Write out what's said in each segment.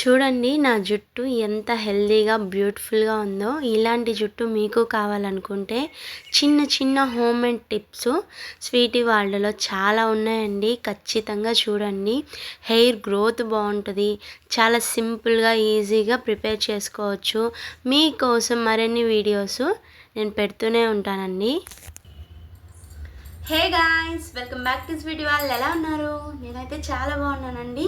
చూడండి నా జుట్టు ఎంత హెల్దీగా బ్యూటిఫుల్గా ఉందో. ఇలాంటి జుట్టు మీకు కావాలనుకుంటే చిన్న చిన్న హోమ్ మేడ్ టిప్స్ స్వీటీ వాళ్ళలో చాలా ఉన్నాయండి. ఖచ్చితంగా చూడండి. హెయిర్ గ్రోత్ బాగుంటుంది. చాలా సింపుల్గా ఈజీగా ప్రిపేర్ చేసుకోవచ్చు. మీకోసం మరిన్ని వీడియోస్ నేను పెడుతూనే ఉంటానండి. Hey guys welcome back to video వాళ్ళు ఎలా ఉన్నారు? నేనైతే చాలా బాగున్నానండి.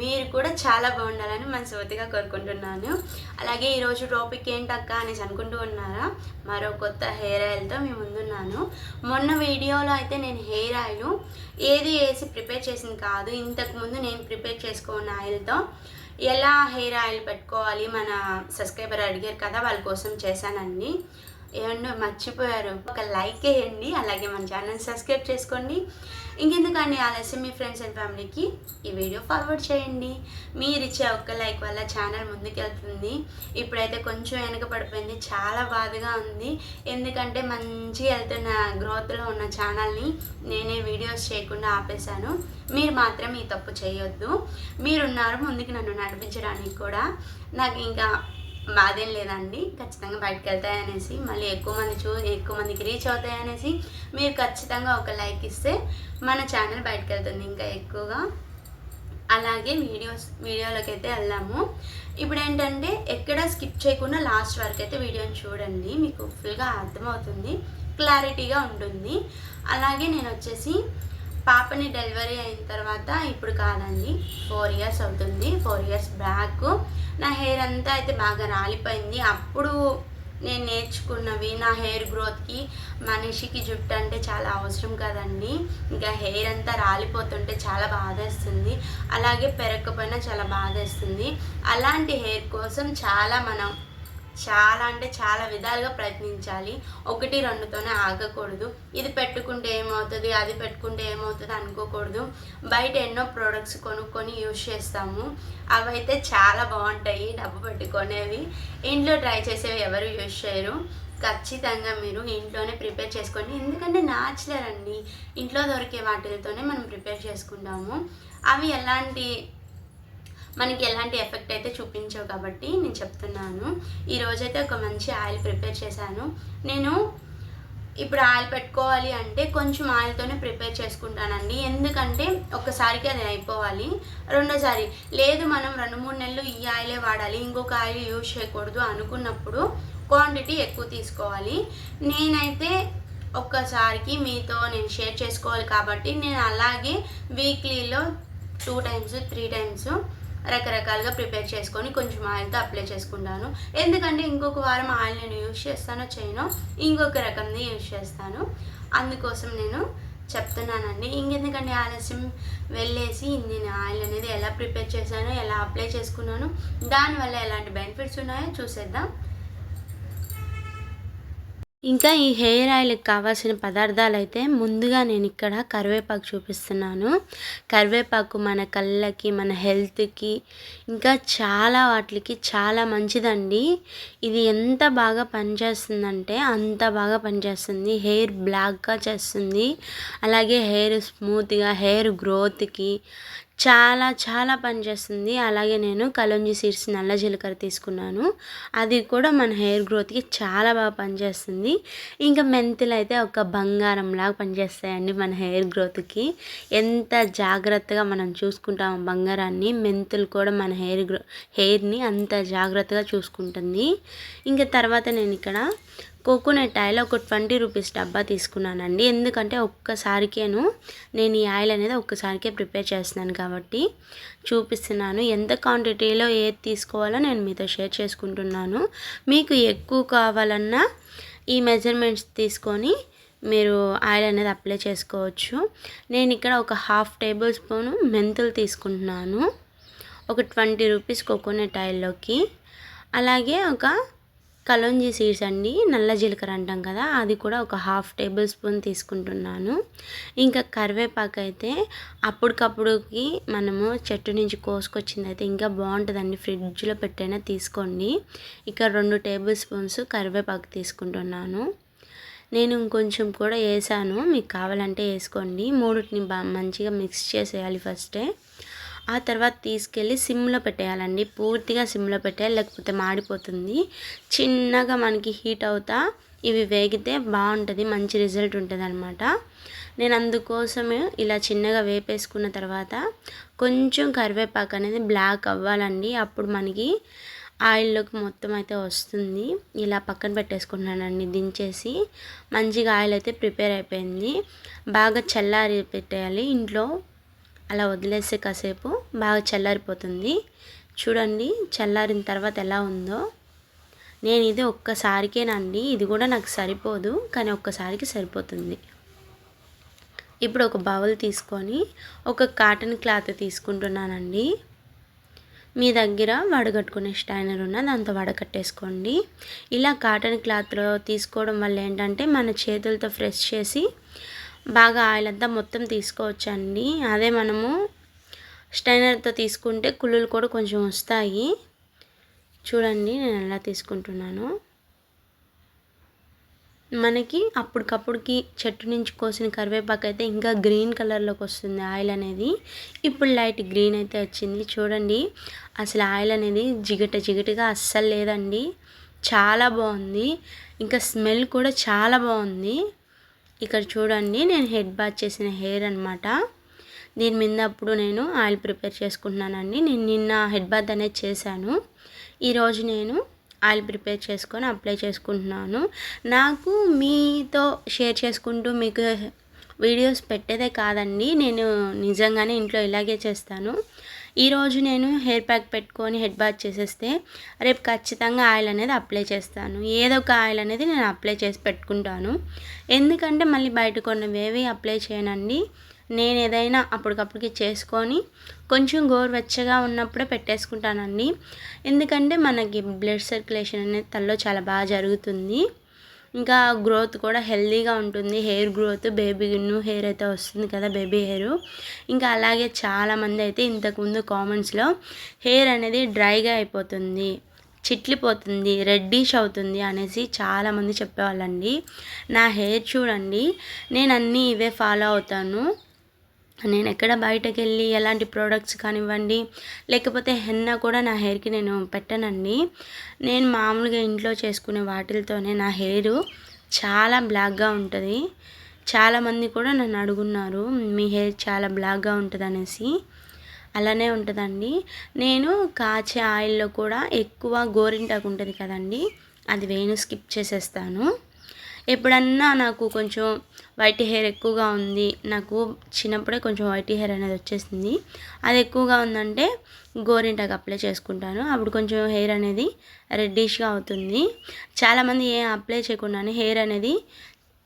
మీరు కూడా చాలా బాగుండాలని మనస్ఫూర్తిగా కోరుకుంటున్నాను. అలాగే ఈరోజు టాపిక్ ఏంటక్క అనేసి అనుకుంటూ ఉన్నారా? మరో కొత్త హెయిర్ ఆయిల్తో మీ ముందున్నాను. మొన్న వీడియోలో అయితే నేను హెయిర్ ఆయిల్ ఏది వేసి ప్రిపేర్ చేసింది కాదు. ఇంతకుముందు నేను ప్రిపేర్ చేసుకున్న ఆయిల్తో ఎలా హెయిర్ ఆయిల్ పెట్టుకోవాలి? మన సబ్స్క్రైబర్ అడిగారు కదా వాళ్ళ కోసం చేశానండి ఏమన్నా మర్చిపోయారు. ఒక లైక్ వేయండి అలాగే మన ఛానల్ సబ్స్క్రైబ్ చేసుకోండి. ఇంకెందుకండి ఆలస్యం మీ ఫ్రెండ్స్ అండ్ ఫ్యామిలీకి? ఈ వీడియో ఫార్వర్డ్ చేయండి. మీరు ఇచ్చే ఒక్క లైక్ వల్ల ఛానల్ ముందుకెళ్తుంది. ఇప్పుడైతే కొంచెం వెనక పడిపోయింది. చాలా బాధగా ఉంది. ఎందుకంటే మంచిగా వెళ్తున్న గ్రోత్లో ఉన్న ఛానల్ని నేనే వీడియోస్ చేయకుండా ఆపేశాను. మీరు మాత్రం ఈ తప్పు చేయొద్దు. మీరున్నారు ముందుకు నన్ను నడిపించడానికి కూడా. నాకు ఇంకా బాధేం లేదండి. ఖచ్చితంగా బయటకు వెళ్తాయనేసి మళ్ళీ ఎక్కువ మంది చూ ఎక్కువ మందికి రీచ్ అవుతాయనేసి మీరు ఖచ్చితంగా ఒక లైక్ ఇస్తే మన ఛానల్ బయటకు వెళ్తుంది ఇంకా ఎక్కువగా. అలాగే వీడియోస్ వీడియోలోకి అయితే వెళ్దాము. ఇప్పుడు ఏంటంటే ఎక్కడ స్కిప్ చేయకుండా లాస్ట్ వరకు అయితే వీడియోని చూడండి. మీకు ఫుల్గా అర్థమవుతుంది. క్లారిటీగా ఉంటుంది. అలాగే నేను వచ్చేసి పాపని డెలివరీ అయిన తర్వాత ఇప్పుడు కాదండి ఫోర్ ఇయర్స్ అవుతుంది. ఫోర్ ఇయర్స్ బ్యాక్ నా హెయిర్ అంతా అయితే బాగా రాలిపోయింది. అప్పుడు నేను నేర్చుకున్నవి నా హెయిర్ గ్రోత్కి మనిషికి జుట్టు అంటే చాలా అవసరం కదండి. ఇంకా హెయిర్ అంతా రాలిపోతుంటే చాలా బాధేస్తుంది. అలాగే పెరగకపోయినా చాలా బాధేస్తుంది. అలాంటి హెయిర్ కోసం చాలా మనం చాలా అంటే చాలా విధాలుగా ప్రయత్నించాలి. ఒకటి రెండుతోనే ఆగకూడదు. ఇది పెట్టుకుంటే ఏమవుతుంది అది పెట్టుకుంటే ఏమవుతుంది అనుకోకూడదు. బయట ఎన్నో ప్రోడక్ట్స్ కొనుక్కొని యూజ్ చేస్తాము. అవైతే చాలా బాగుంటాయి డబ్బు పెట్టుకునేవి. ఇంట్లో ట్రై చేసేవి ఎవరు యూజ్ చేయరు. ఖచ్చితంగా మీరు ఇంట్లోనే ప్రిపేర్ చేసుకోండి. ఎందుకంటే న్యాచురల్ అండి. ఇంట్లో దొరికే వాటితోనే మనం ప్రిపేర్ చేసుకుంటాము. అవి ఎలాంటి మనకి ఎలాంటి ఎఫెక్ట్ అయితే చూపించవు కాబట్టి నేను చెప్తున్నాను. ఈరోజైతే ఒక మంచి ఆయిల్ ప్రిపేర్ చేశాను. నేను ఇప్పుడు ఆయిల్ పెట్టుకోవాలి అంటే కొంచెం ఆయిల్తోనే ప్రిపేర్ చేసుకుంటానండి. ఎందుకంటే ఒక్కసారికి అది అయిపోవాలి. రెండోసారి లేదు మనం రెండు మూడు నెలలు ఈ ఆయిలే వాడాలి ఇంకొక ఆయిల్ యూజ్ చేయకూడదు అనుకున్నప్పుడు క్వాంటిటీ ఎక్కువ తీసుకోవాలి. నేనైతే ఒక్కసారికి మీతో నేను షేర్ చేసుకోవాలి కాబట్టి నేను అలాగే వీక్లీలో టూ టైమ్స్ త్రీ టైమ్స్ రకరకాలుగా ప్రిపేర్ చేసుకొని కొంచెం ఆయిల్తో అప్లై చేసుకుంటాను. ఎందుకంటే ఇంకొక వారం ఆయిల్ నేను యూజ్ చేస్తానో చేయనో ఇంకొక రకంది యూజ్ చేస్తాను. అందుకోసం నేను చెప్తున్నానండి. ఇంకెందుకంటే ఆలస్యం? వెళ్ళేసి నేను ఆయిల్ అనేది ఎలా ప్రిపేర్ చేశానో ఎలా అప్లై చేసుకున్నాను దానివల్ల ఎలాంటి బెనిఫిట్స్ ఉన్నాయో చూసేద్దాం. ఇంకా ఈ హెయిర్ ఆయిల్కి కావాల్సిన పదార్థాలు అయితే ముందుగా నేను ఇక్కడ కరివేపాకు చూపిస్తున్నాను. కరివేపాకు మన కళ్ళకి మన హెల్త్కి ఇంకా చాలా వాటికి చాలా మంచిదండి. ఇది ఎంత బాగా పనిచేస్తుందంటే అంత బాగా పనిచేస్తుంది. హెయిర్ బ్లాక్గా చేస్తుంది. అలాగే హెయిర్ స్మూత్గా హెయిర్ గ్రోత్కి చాలా చాలా పనిచేస్తుంది అలాగే నేను కలంజి సీడ్స్ నల్ల జీలకర్ర తీసుకున్నాను. అది కూడా మన హెయిర్ గ్రోత్కి చాలా బాగా పనిచేస్తుంది ఇంకా మెంతులు అయితే ఒక బంగారంలాగా పనిచేస్తాయండి మన హెయిర్ గ్రోత్కి. ఎంత జాగ్రత్తగా మనం చూసుకుంటాము బంగారాన్ని మెంతులు కూడా మన హెయిర్ గ్రో హెయిర్ని అంత జాగ్రత్తగా చూసుకుంటుంది. ఇంకా తర్వాత నేను ఇక్కడ కోకోనట్ ఆయిల్ ఒక ట్వంటీ రూపీస్ డబ్బా తీసుకున్నానండి. ఎందుకంటే ఒక్కసారికేను నేను ఈ ఆయిల్ అనేది ఒక్కసారికే ప్రిపేర్ చేస్తున్నాను కాబట్టి చూపిస్తున్నాను. ఎంత క్వాంటిటీలో ఏది తీసుకోవాలో నేను మీతో షేర్ చేసుకుంటున్నాను. మీకు ఎక్కువ కావాలన్నా ఈ మెజర్మెంట్స్ తీసుకొని మీరు ఆయిల్ అనేది అప్లై చేసుకోవచ్చు. నేను ఇక్కడ ఒక హాఫ్ టేబుల్ స్పూను మెంతులు తీసుకుంటున్నాను. ఒక ట్వంటీ రూపీస్ కోకోనట్ ఆయిల్లోకి. అలాగే ఒక కలోంజీ సీడ్స్ అండి. నల్ల జీలకర్ర అంటాం కదా అది కూడా ఒక హాఫ్ టేబుల్ స్పూన్ తీసుకుంటున్నాను. ఇంకా కరివేపాకు అయితే అప్పటికప్పుడుకి మనము చెట్టు నుంచి కోసుకొచ్చింది అయితే ఇంకా బాగుంటుందండి. ఫ్రిడ్జ్లో పెట్టైనా తీసుకోండి. ఇక రెండు టేబుల్ స్పూన్స్ కరివేపాకు తీసుకుంటున్నాను. నేను ఇంకొంచెం కూడా వేసాను. మీకు కావాలంటే వేసుకోండి. మూడుని బా మంచిగా మిక్స్ చేసేయాలి ఫస్టే. ఆ తర్వాత తీసుకెళ్ళి సిమ్లో పెట్టేయాలండి. పూర్తిగా సిమ్లో పెట్టేయాలి లేకపోతే మాడిపోతుంది. చిన్నగా మనకి హీట్ అవుతా ఇవి వేగితే బాగుంటుంది మంచి రిజల్ట్ ఉంటుంది అనమాట నేను అందుకోసమే ఇలా చిన్నగా వేపేసుకున్న తర్వాత కొంచెం కరివేపాకు అనేది బ్లాక్ అవ్వాలండి. అప్పుడు మనకి ఆయిల్లోకి మొత్తం అయితే వస్తుంది. ఇలా పక్కన పెట్టేసుకుంటున్నానండి దించేసి. మంచిగా ఆయిల్ అయితే ప్రిపేర్ అయిపోయింది. బాగా చల్లారి పెట్టేయాలి ఇంట్లో. అలా వదిలేస్తే కాసేపు బాగా చల్లారిపోతుంది. చూడండి చల్లారిన తర్వాత ఎలా ఉందో. నేను ఇది ఒక్కసారికేనండి ఇది కూడా నాకు సరిపోదు కానీ ఒక్కసారికి సరిపోతుంది. ఇప్పుడు ఒక బౌల్ తీసుకొని ఒక కాటన్ క్లాత్ తీసుకుంటున్నానండి. మీ దగ్గర వడగట్టుకునే స్టైనర్ ఉన్న దాంతో వడకట్టేసుకోండి. ఇలా కాటన్ క్లాత్లో తీసుకోవడం వల్ల ఏంటంటే మన చేతులతో ఫ్రెష్ చేసి బాగా ఆయిల్ అంతా మొత్తం తీసుకోవచ్చండి అదే మనము స్టైనర్తో తీసుకుంటే కుళ్ళులు కూడా కొంచెం వస్తాయి. చూడండి నేను ఎలా తీసుకుంటున్నాను. మనకి అప్పటికప్పుడుకి చెట్టు నుంచి కోసిన కరివేపాకు అయితే ఇంకా గ్రీన్ కలర్లోకి వస్తుంది ఆయిల్ అనేది. ఇప్పుడు లైట్ గ్రీన్ అయితే వచ్చింది. చూడండి అసలు ఆయిల్ అనేది జిగట జిగటగా అస్సలు లేదండి. చాలా బాగుంది. ఇంకా స్మెల్ కూడా చాలా బాగుంది. ఇక్కడ చూడండి నేను హెడ్ బాత్ చేసిన హెయిర్ అనమాట దీని మీద అప్పుడు నేను ఆయిల్ ప్రిపేర్ చేసుకుంటున్నానండి. నేను నిన్న హెడ్ బాత్ అనేది చేశాను. ఈరోజు నేను ఆయిల్ ప్రిపేర్ చేసుకొని అప్లై చేసుకుంటున్నాను. నాకు మీతో షేర్ చేసుకుంటూ మీకు వీడియోస్ పెట్టేదే కాదండి. నేను నిజంగానే ఇంట్లో ఇలాగే చేస్తాను. ఈరోజు నేను హెయిర్ ప్యాక్ పెట్టుకొని హెడ్ బాత్ చేసేస్తే రేపు ఖచ్చితంగా ఆయిల్ అనేది అప్లై చేస్తాను. ఏదో ఒక ఆయిల్ అనేది నేను అప్లై చేసి పెట్టుకుంటాను. ఎందుకంటే మళ్ళీ బయట కొన్నవేవి అప్లై చేయనండి. నేను ఏదైనా అప్పటికప్పటికి చేసుకొని కొంచెం గోరువెచ్చగా ఉన్నప్పుడే పెట్టేసుకుంటానండి. ఎందుకంటే మనకి బ్లడ్ సర్క్యులేషన్ అనేది తల్లో చాలా బాగా జరుగుతుంది. ఇంకా గ్రోత్ కూడా హెల్దీగా ఉంటుంది. Hair growth baby new hair అయితే వస్తుంది కదా బేబీ హెయిర్. ఇంకా అలాగే చాలామంది అయితే ఇంతకుముందు కామెంట్స్లో హెయిర్ అనేది డ్రైగా అయిపోతుంది చిట్లిపోతుంది రెడ్డిష్ అవుతుంది అనేసి చాలామంది చెప్పేవాళ్ళండి. నా హెయిర్ చూడండి నేను అన్నీ ఇవే ఫాలో అవుతాను. నేను ఎక్కడ బయటకు వెళ్ళి ఎలాంటి ప్రోడక్ట్స్ కానివ్వండి లేకపోతే హెన్నా కూడా నా హెయిర్కి నేను పెట్టనండి. నేను మామూలుగా ఇంట్లో చేసుకునే వాటితోనే నా హెయిర్ చాలా బ్లాక్గా ఉంటుంది. చాలామంది కూడా నన్ను అడుగున్నారు మీ హెయిర్ చాలా బ్లాక్గా ఉంటుంది అనేసి. అలానే ఉంటుందండి. నేను కాచే ఆయిల్లో కూడా ఎక్కువ గోరింటాకు ఉంటుంది కదండి అది వేణు స్కిప్ చేసేస్తాను. ఎప్పుడన్నా నాకు కొంచెం వైట్ హెయిర్ ఎక్కువగా ఉంది నాకు చిన్నప్పుడే కొంచెం వైట్ హెయిర్ అనేది వచ్చేసింది. అది ఎక్కువగా ఉందంటే గోరింటాకు అప్లై చేసుకుంటాను. అప్పుడు కొంచెం హెయిర్ అనేది రెడ్డిష్గా అవుతుంది. చాలామంది ఏం అప్లై చేయకుండానే హెయిర్ అనేది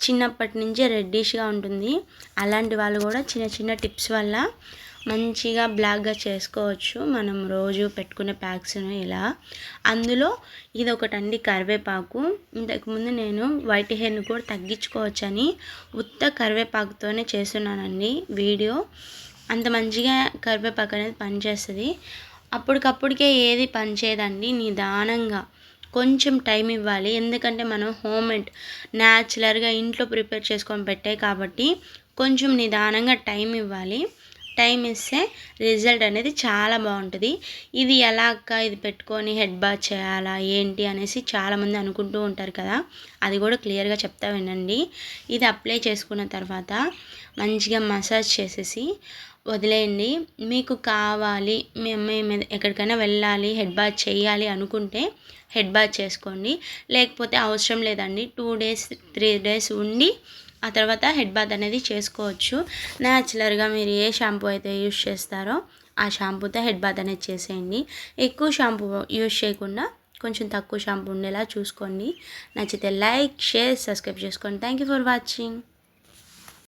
చిన్నప్పటి నుంచే రెడ్డిష్గా ఉంటుంది. అలాంటి వాళ్ళు కూడా చిన్న చిన్న టిప్స్ వల్ల మంచిగా బ్లాక్గా చేసుకోవచ్చు. మనం రోజు పెట్టుకునే ప్యాక్స్ను ఇలా. అందులో ఇది ఒకటండి కరివేపాకు. ఇంతకుముందు నేను వైట్ హెయిర్ని కూడా తగ్గించుకోవచ్చని ఉత్త కరివేపాకుతోనే చేస్తున్నానండి వీడియో. అంత మంచిగా కరివేపాకు అనేది పనిచేస్తుంది. అప్పటికప్పటికే ఏది పనిచేయదండి నిదానంగా. కొంచెం టైం ఇవ్వాలి. ఎందుకంటే మనం హోమ్మేడ్ న్యాచురల్గా ఇంట్లో ప్రిపేర్ చేసుకొని పెట్టే కాబట్టి కొంచెం నిదానంగా టైం ఇవ్వాలి. టైం ఇస్తే రిజల్ట్ అనేది చాలా బాగుంటుంది. ఇది ఎలా అక్క ఇది పెట్టుకొని హెడ్ బాత్ చేయాలా ఏంటి అనేసి చాలామంది అనుకుంటూ ఉంటారు కదా. అది కూడా క్లియర్గా చెప్తా వినండి. ఇది అప్లై చేసుకున్న తర్వాత మంచిగా మసాజ్ చేసేసి వదిలేయండి. మీకు కావాలి మేము ఎక్కడికైనా వెళ్ళాలి హెడ్ బాత్ చేయాలి అనుకుంటే హెడ్ బాత్ చేసుకోండి. లేకపోతే అవసరం లేదండి. టూ డేస్ త్రీ డేస్ ఉండి ఆ తర్వాత హెడ్ బాత్ అనేది చేసుకోవచ్చు. న్యాచురల్గా మీరు ఏ షాంపూ అయితే యూస్ చేస్తారో ఆ షాంపూతో హెడ్ బాత్ అనేది చేసేయండి. ఎక్కువ షాంపూ యూస్ చేయకుండా కొంచెం తక్కువ షాంపూ ఉండేలా చూసుకోండి. నచ్చితే లైక్ షేర్ సబ్స్క్రైబ్ చేసుకోండి. Thank you for watching